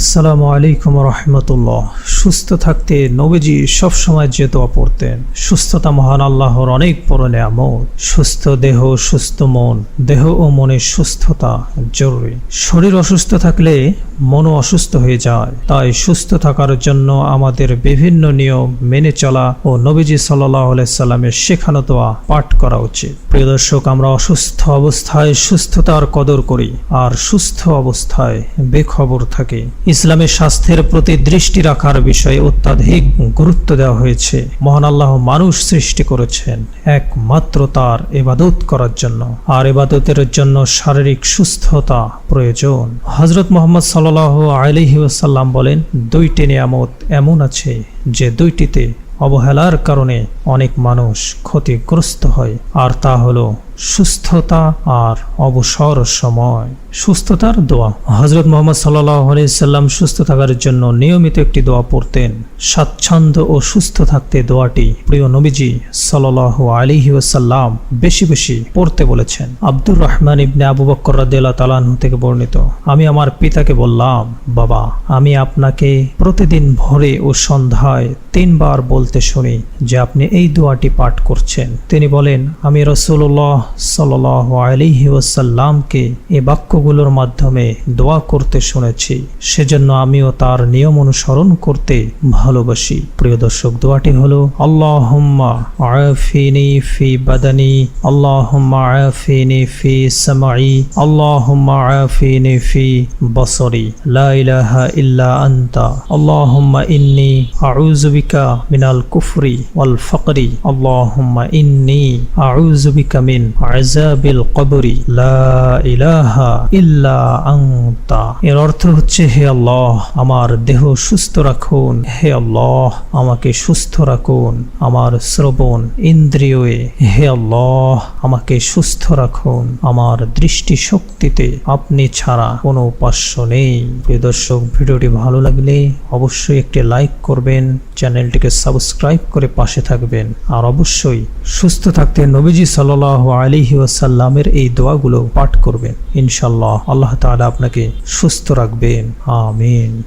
আসসালামু আলাইকুম রহমতুল্লাহ। সুস্থ থাকতে নবীজি সবসময় যে দোয়া পড়তেন, সুস্থতা মহান আল্লাহর অনেক পরনে নেয়ামত। সুস্থ দেহ, সুস্থ মন, দেহ ও মনের সুস্থতা জরুরি। শরীর অসুস্থ থাকলে মনও অসুস্থ হয়ে যায়। তাই সুস্থ থাকার জন্য আমাদের বিভিন্ন নিয়ম মেনে চলা ও নবীজি সাল্লাহ সাল্লামের শেখানো দোয়া পাঠ করা উচিত। প্রিয় দর্শক, আমরা অসুস্থ অবস্থায় সুস্থতার কদর করি আর সুস্থ অবস্থায় বেখবর থাকি। ইসলামের স্বাস্থ্যের প্রতি দৃষ্টি রাখার বিষয়ে অত্যাধিক গুরুত্ব দেওয়া হয়েছে। মহান আল্লাহ মানুষ সৃষ্টি করেছেন একমাত্র তার এবাদত করার জন্য। আর এবাদতের জন্য শারীরিক সুস্থতা প্রয়োজন। হজরত মোহাম্মদ সাল্লাহ আলহি ওসাল্লাম বলেন, দুইটি নিয়ামত এমন আছে যে দুইটিতে অবহেলার কারণে অনেক মানুষ ক্ষতিগ্রস্ত হয়, আর তা হলো সুস্থতা আর অবসর সময়। সুস্থতার দোয়া। হজরত মোহাম্মদ সাল্লাহ সাল্লাম সুস্থ থাকার জন্য নিয়মিত একটি দোয়া পড়তেন। স্বাচ্ছন্দ্য ও সুস্থ থাকতে দোয়াটি প্রিয় নবীজি সাল্লাহ আলিহি ওসাল্লাম বেশি বেশি পড়তে বলেছেন। আব্দুর রহমান ইবনে আবু বক্কর রাদিয়াল্লাহু তাআলাহু থেকে বর্ণিত, আমি আমার পিতাকে বললাম, বাবা, আমি আপনাকে প্রতিদিন ভোরে ও সন্ধ্যায় তিনবার বলতে শুনি যে আপনি এই দোয়াটি পাঠ করছেন। তিনি বলেন, আমি রসুল্লাহ সাল আলিহি ওসাল্লামকে এ বাক্যগুলোর মাধ্যমে দোয়া করতে শুনেছি। সেজন্য আমিও তার নিয়ম অনুসরণ করতে ভালোবাসি। প্রিয় দর্শক, দোয়াটি হলো আল্লাহ আফিনি ফি ফি ফি আন্তা, আল্লাহুম্মা ইন্নি আউযু মিনাল কুফরি ওয়াল ফাকরি, আল্লাহুম্মা ইন্নি আউযুবিকা মিন এর অর্থ হচ্ছে, হে আল্লাহ, আমার দেহ সুস্থ রাখুন। হে আল্লাহ, আমাকে সুস্থ রাখুন, আমার শ্রবণ ইন্দ্রিয়ে হে আল্লাহ, আমাকে সুস্থ রাখুন, আমার দৃষ্টি শক্তিতে আপনি ছাড়া কোনো উপাস্য নেই। প্রিয় দর্শক, ভিডিওটি ভালো লাগলে অবশ্যই একটি লাইক করবেন, চ্যানেলটিকে সাবস্ক্রাইব করে পাশে থাকবেন। আর অবশ্যই সুস্থ থাকতে নবীজি সাল্লাহ আলিহি ওয়াসাল্লামের এই দোয়াগুলো পাঠ করবেন। ইনশাল্লাহ আল্লাহ তালা আপনাকে সুস্থ রাখবেন। আমিন।